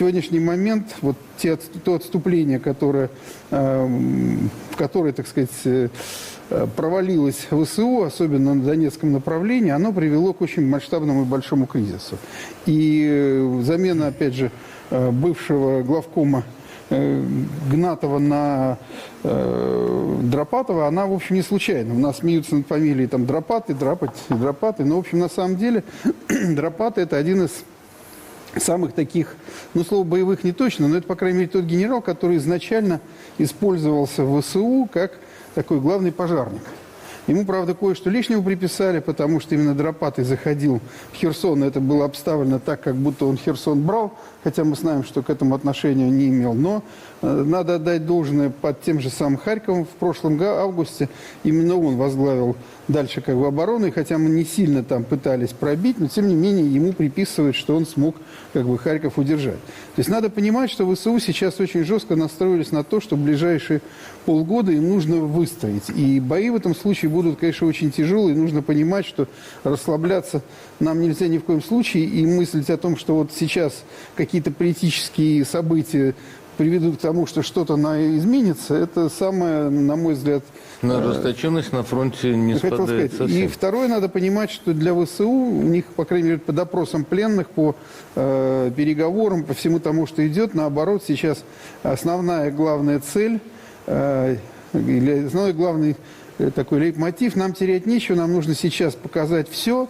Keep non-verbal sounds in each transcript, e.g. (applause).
сегодняшний момент вот те, то отступление, которое, э, м, в которое, так сказать, э, провалилось ВСУ, особенно на Донецком направлении, оно привело к очень масштабному и большому кризису. И э, замена, опять же, э, бывшего главкома Гнатова на э, Дропатова, она, в общем, не случайна. У нас смеются над фамилией там Дропаты, Драпать, Дропаты. Но, в общем, на самом деле (clears throat) Дропаты – это один из самых таких, ну, слово боевых не точно, но это, по крайней мере, тот генерал, который изначально использовался в ВСУ как такой главный пожарник. Ему, правда, кое-что лишнего приписали, потому что именно Дропатый заходил в Херсон, и это было обставлено так, как будто он Херсон брал, хотя мы знаем, что к этому отношения не имел. Но э, надо отдать должное под тем же самым Харьковом в прошлом августе. Именно он возглавил дальше как бы оборону, и хотя мы не сильно там пытались пробить, но тем не менее ему приписывают, что он смог как бы Харьков удержать. То есть надо понимать, что ВСУ сейчас очень жестко настроились на то, что в ближайшие полгода им нужно выстроить. И бои в этом случае будут, конечно, очень тяжелые. Нужно понимать, что расслабляться нам нельзя ни в коем случае. И мыслить о том, что вот сейчас какие-то политические события приведут к тому, что что-то изменится, это самое, на мой взгляд, Но ожесточенность на фронте не хотел спадает сказать. И совсем. второе, надо понимать, что для ВСУ, у них, по крайней мере, по допросам пленных, по э, переговорам, по всему тому, что идет, наоборот, сейчас основная главная цель, э, или основной главный э, такой лейтмотив, нам терять нечего, нам нужно сейчас показать все,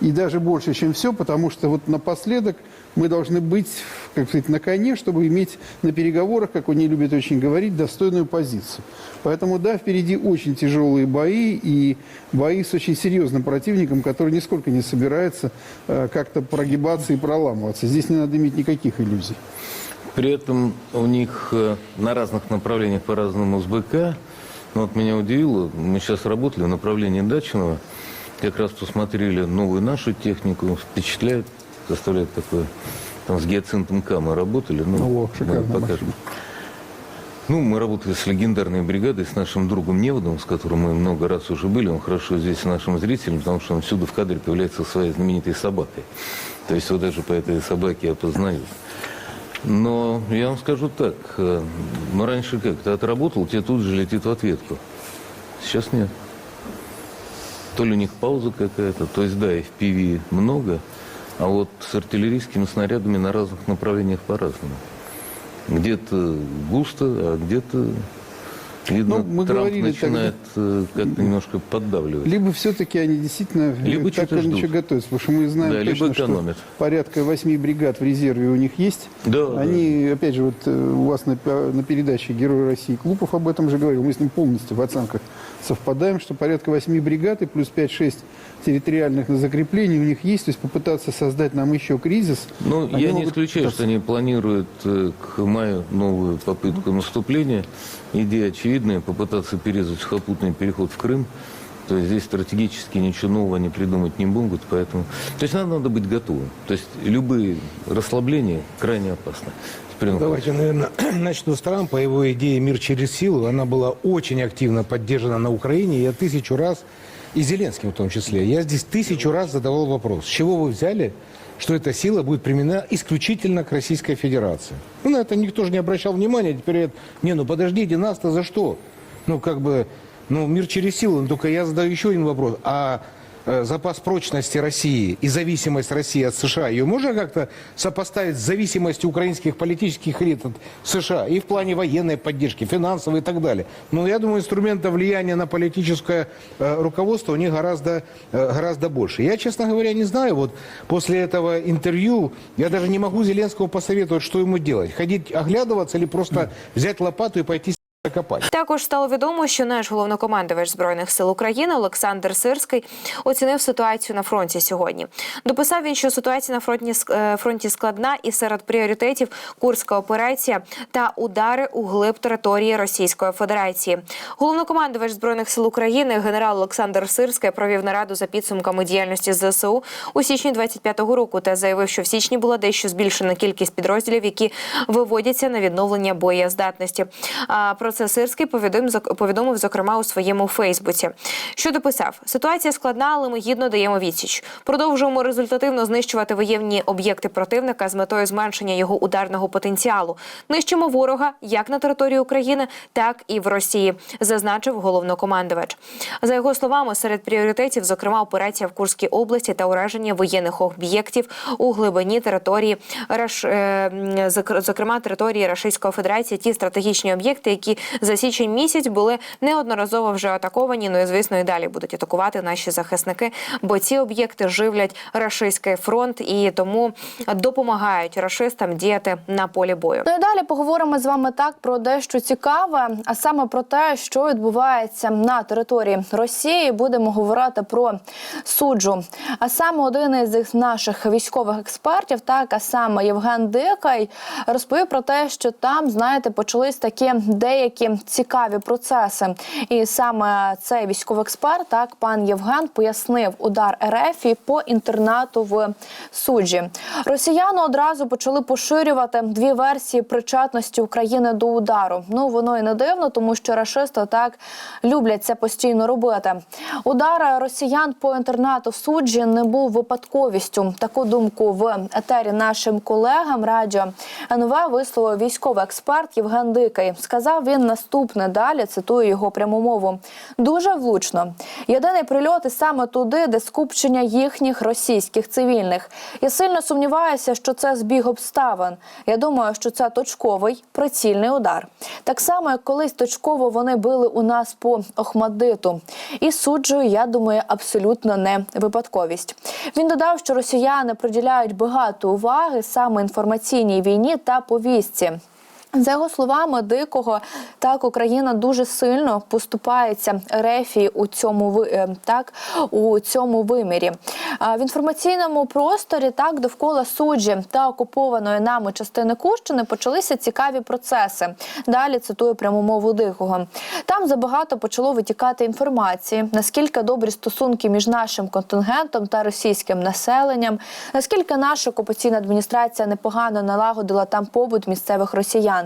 и даже больше, чем все, потому что вот напоследок мы должны быть, как сказать, на коне, чтобы иметь на переговорах, как они любят очень говорить, достойную позицию. Поэтому, да, впереди очень тяжелые бои и бои с очень серьезным противником, который нисколько не собирается э, как-то прогибаться и проламываться. Здесь не надо иметь никаких иллюзий. При этом у них э, на разных направлениях по-разному СБК. Но вот меня удивило, мы сейчас работали в направлении Дачного, как раз посмотрели новую нашу технику, впечатляет, заставляет такое. Там с гиацинтом К мы работали, ну, О, мы покажем. Ну, мы работали с легендарной бригадой, с нашим другом Неводом, с которым мы много раз уже были. Он хорошо известен нашим зрителям, потому что он всюду в кадре появляется своей знаменитой собакой. То есть вот даже по этой собаке опознают. Но я вам скажу так, э, мы раньше как-то отработал, тебе тут же летит в ответку. Сейчас нет. То ли у них пауза какая-то, то есть да, FPV много, а вот с артиллерийскими снарядами на разных направлениях по-разному. Где-то густо, а где-то, видно, Ну, мы Трамп говорили начинает э, как-то немножко поддавливать. Либо все-таки они действительно Либо так или иначе готовятся, потому что мы знаем Да, точно, что порядка восьми бригад в резерве у них есть. Да, Они, опять же, вот э, у вас на, на передаче «Герой России» Клупов об этом же говорил. Мы с ним полностью в оценках совпадаем, что порядка восьми бригад и плюс 5-6 территориальных на закреплении у них есть. То есть попытаться создать нам еще кризис. Ну, я не исключаю, пытаться. что они планируют э, к маю новую попытку наступления. Идея очевидная – попытаться перерезать сухопутный переход в Крым. То есть здесь стратегически ничего нового они придумать не могут, поэтому... То есть надо, надо быть готовым. То есть любые расслабления крайне опасны. Ну, Давайте, наверное, (clears throat) начну с Трампа. Его идея «Мир через силу», она была очень активно поддержана на Украине. Я тысячу раз, и Зеленским в том числе, я здесь тысячу раз задавал вопрос, с чего вы взяли, что эта сила будет применена исключительно к Российской Федерации? Ну, на это никто же не обращал внимания. Теперь говорят, не, ну подождите, нас-то за что? Ну, как бы, ну, мир через силу. Ну, только я задаю еще один вопрос. А запас прочности России и зависимость России от США, ее можно как-то сопоставить с зависимостью украинских политических элит от США и в плане военной поддержки, финансовой и так далее? Ну, я думаю, инструмента влияния на политическое э, руководство у них гораздо, э, гораздо больше. Я, честно говоря, не знаю, вот после этого интервью я даже не могу Зеленского посоветовать, что ему делать. Ходить оглядываться или просто взять лопату и пойти копать. Також стало відомо, що наш головнокомандувач збройних сил України Олександр Сирський оцінив ситуацію на фронті сьогодні. Дописав він, що ситуація на фронті е, фронті складна, і серед пріоритетів курська операція та удари у глиб території Російської Федерації. Головнокомандувач збройних сил України генерал Олександр Сирський провів нараду за підсумками діяльності ЗСУ у січні 25-го року та заявив, що в січні була дещо збільшена кількість підрозділів, які виводяться на відновлення боєздатності. Про Сирський повідомив, зок- повідомив зокрема у своєму Фейсбуці. Що дописав: ситуація складна, але ми гідно даємо відсіч. Продовжуємо результативно знищувати воєнні об'єкти противника з метою зменшення його ударного потенціалу. Нищимо ворога як на території України, так і в Росії, зазначив головнокомандувач. За його словами, серед пріоритетів, зокрема, операція в Курській області та ураження воєнних об'єктів у глибині території е, зокрема території Рашистської Федерації, ті стратегічні об'єкти, які за січень місяць були неодноразово вже атаковані. Ну і звісно, і далі будуть атакувати наші захисники, бо ці об'єкти живлять рашистський фронт і тому допомагають рашистам діяти на полі бою. Ну і далі поговоримо з вами так про дещо цікаве, а саме про те, що відбувається на території Росії. Будемо говорити про суджу. А саме один із наших військових експертів, так а саме Євген Дикай, розповів про те, що там, знаєте, почались такі деякі цікаві процеси. І саме цей військовий експерт, так пан Євген, пояснив удар РФ по інтернату в суджі. Росіяни одразу почали поширювати дві версії причетності України до удару. Ну воно і не дивно, тому що рашисти так люблять це постійно робити. Удар росіян по інтернату в суджі не був випадковістю. Таку думку в етері нашим колегам радіо НВ висловив військовий експерт Євген Дикий. Сказав він наступне далі. Цитую його пряму мову. Дуже влучно. Єдиний прильот і саме туди, де скупчення їхніх російських цивільних. Я сильно сумніваюся, що це збіг обставин. Я думаю, що це точковий прицільний удар. Так само, як колись точково вони били у нас по Охмадиту. І суджую, я думаю, абсолютно не випадковість. Він додав, що росіяни приділяють багато уваги саме інформаційній війні та повістці. За його словами, дикого так Україна дуже сильно поступається рефі у цьому е, так у цьому вимірі. В інформаційному просторі так довкола суджі та окупованої нами частини Курщини почалися цікаві процеси. Далі цитую пряму мову дикого. Там забагато почало витікати інформації, наскільки добрі стосунки між нашим контингентом та російським населенням, наскільки наша окупаційна адміністрація непогано налагодила там побут місцевих росіян.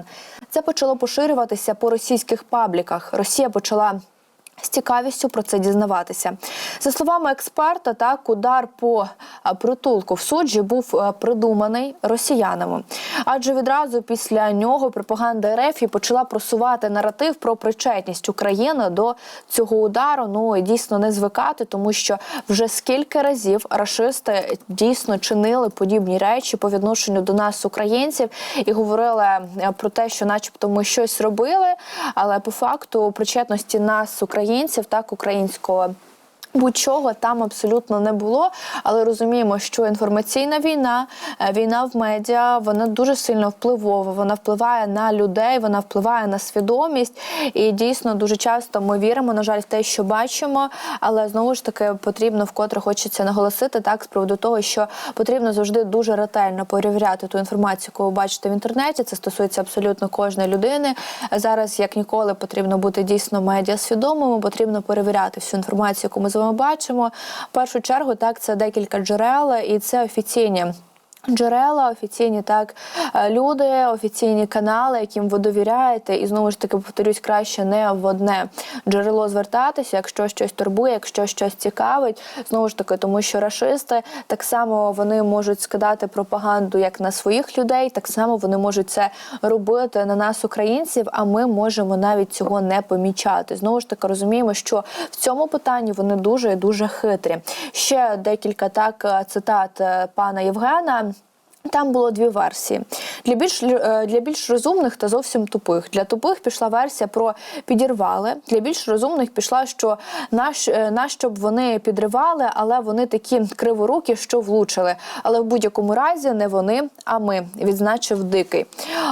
Це почало поширюватися по російських пабліках. Росія почала. З цікавістю про це дізнаватися. За словами експерта, так удар по притулку в суджі був придуманий росіянами, адже відразу після нього пропаганда РФ почала просувати наратив про причетність України до цього удару. Ну і дійсно не звикати, тому що вже скільки разів рашисти дійсно чинили подібні речі по відношенню до нас, українців, і говорили про те, що, начебто, ми щось робили, але по факту причетності нас, українців, так українського. Будь-чого там абсолютно не було, але розуміємо, що інформаційна війна, е, війна в медіа, вона дуже сильно впливова. Вона впливає на людей, вона впливає на свідомість. І дійсно дуже часто ми віримо, на жаль, в те, що бачимо. Але знову ж таки потрібно вкотре хочеться наголосити так з приводу того, що потрібно завжди дуже ретельно перевіряти ту інформацію, яку ви бачите в інтернеті. Це стосується абсолютно кожної людини. Зараз як ніколи потрібно бути дійсно медіа свідомими, потрібно перевіряти всю інформацію, яку ми вами бачимо. В першу чергу так це декілька джерел, і це офіційні. Джерела, офіційні так е, люди, офіційні канали, яким ви довіряєте, і знову ж таки повторюсь, краще не в одне джерело звертатися, якщо щось турбує, якщо щось цікавить. Знову ж таки, тому що рашисти так само вони можуть скидати пропаганду як на своїх людей, так само вони можуть це робити на нас, українців. А ми можемо навіть цього не помічати. Знову ж таки, розуміємо, що в цьому питанні вони дуже дуже хитрі. Ще декілька так е, цитат е, пана Євгена. Там було дві версії. Для більш е, для більш розумних та зовсім тупих. Для тупих пішла версія про підірвали. Для більш розумних пішла, що наш, е, нащо б вони підривали, але вони такі криворукі, що влучили. Але в будь-якому разі не вони, а ми, відзначив дикий.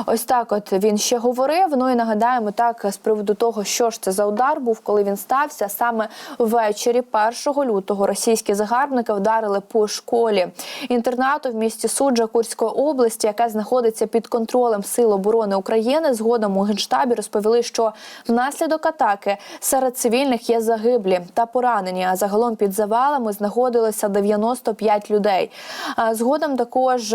Ось так от він ще говорив. Ну і нагадаємо так з приводу того, що ж це за удар був, коли він стався. Саме ввечері 1 лютого російські загарбники вдарили по школі інтернату в місті Суджа Курської області, яка знаходиться під контролем Сил оборони України. Згодом у генштабі розповіли, що внаслідок атаки серед цивільних є загиблі та поранені. А загалом під завалами знаходилося 95 людей. Згодом також.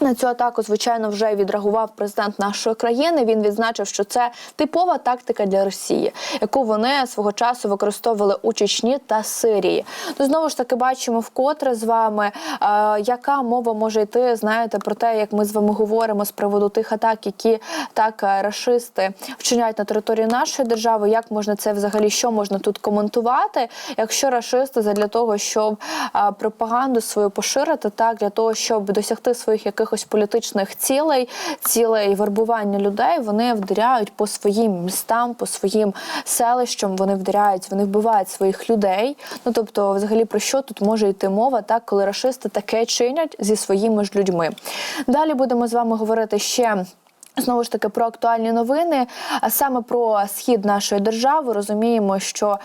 На цю атаку, звичайно, вже відреагував президент нашої країни. Він відзначив, що це типова тактика для Росії, яку вони свого часу використовували у Чечні та Сирії. То знову ж таки бачимо вкотре з вами, е, яка мова може йти. Знаєте про те, як ми з вами говоримо з приводу тих атак, які так е, рашисти вчиняють на території нашої держави. Як можна це взагалі що можна тут коментувати? Якщо рашисти задля того, щоб е, пропаганду свою поширити, так для того, щоб досягти своїх якихось політичних цілей, цілей вербування людей, вони вдаряють по своїм містам, по своїм селищам. Вони вдаряють, вони вбивають своїх людей. Ну тобто, взагалі про що тут може йти мова, так коли рашисти таке чинять зі своїми ж людьми. Далі будемо з вами говорити ще. Знову ж таки про актуальні новини, а саме про схід нашої держави. Розуміємо, що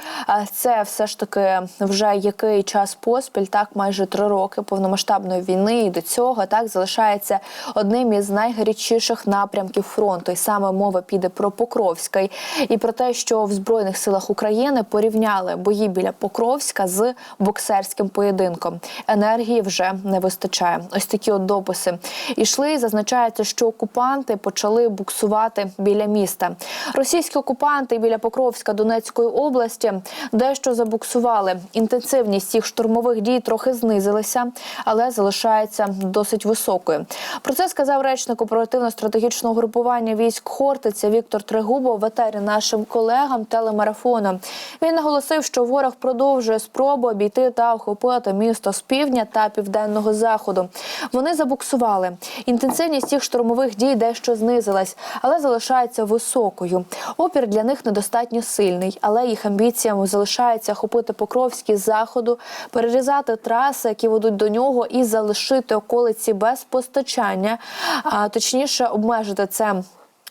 це все ж таки вже який час поспіль, так майже три роки повномасштабної війни, і до цього так залишається одним із найгарячіших напрямків фронту. І саме мова піде про Покровський і про те, що в збройних силах України порівняли бої біля Покровська з боксерським поєдинком. Енергії вже не вистачає. Ось такі от дописи ішли. Зазначається, що окупанти почали буксувати біля міста. Російські окупанти біля Покровська Донецької області дещо забуксували. Інтенсивність їх штурмових дій трохи знизилася, але залишається досить високою. Про це сказав речник оперативно-стратегічного групування військ Хортиця Віктор Трегубов в етері нашим колегам телемарафону. Він наголосив, що ворог продовжує спробу обійти та охопити місто з півдня та південного заходу. Вони забуксували. Інтенсивність їх штурмових дій дещо знизилась, але залишається високою. Опір для них недостатньо сильний, але їх амбіціями залишається охопити Покровський з заходу, перерізати траси, які ведуть до нього, і залишити околиці без постачання, а точніше обмежити це.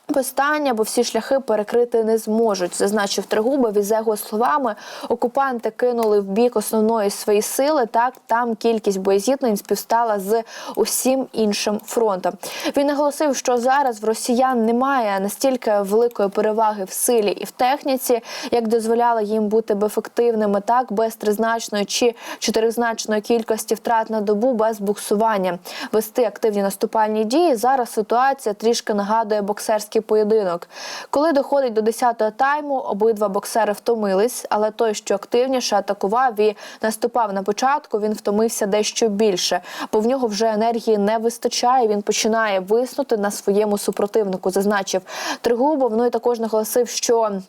Постання, бо всі шляхи перекрити не зможуть, зазначив Тригубов. І за його словами, окупанти кинули в бік основної свої сили. Так там кількість боєзіткнень співстала з усім іншим фронтом. Він наголосив, що зараз в росіян немає настільки великої переваги в силі і в техніці, як дозволяла їм бути б ефективними, так без тризначної чи чотиризначної кількості втрат на добу без буксування, вести активні наступальні дії. Зараз ситуація трішки нагадує боксерський поєдинок. Коли доходить до 10-го тайму, обидва боксери втомились, але той, що активніше атакував і наступав на початку, він втомився дещо більше, бо в нього вже енергії не вистачає. Він починає виснути на своєму супротивнику. Зазначив Тригубов. Ну і також наголосив, що.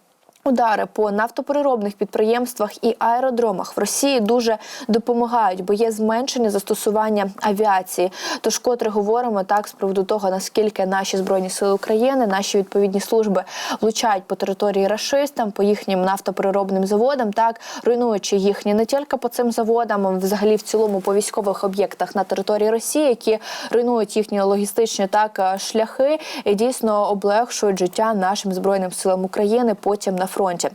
Удари по нафтопереробних підприємствах і аеродромах в Росії дуже допомагають, бо є зменшення застосування авіації. Тож, котре говоримо так з приводу того, наскільки наші збройні сили України, наші відповідні служби влучають по території рашистам, по їхнім нафтопереробним заводам, так руйнуючи їхні не тільки по цим заводам, а взагалі в цілому по військових об'єктах на території Росії, які руйнують їхні логістичні так шляхи і дійсно облегшують життя нашим збройним силам України потім на фронті.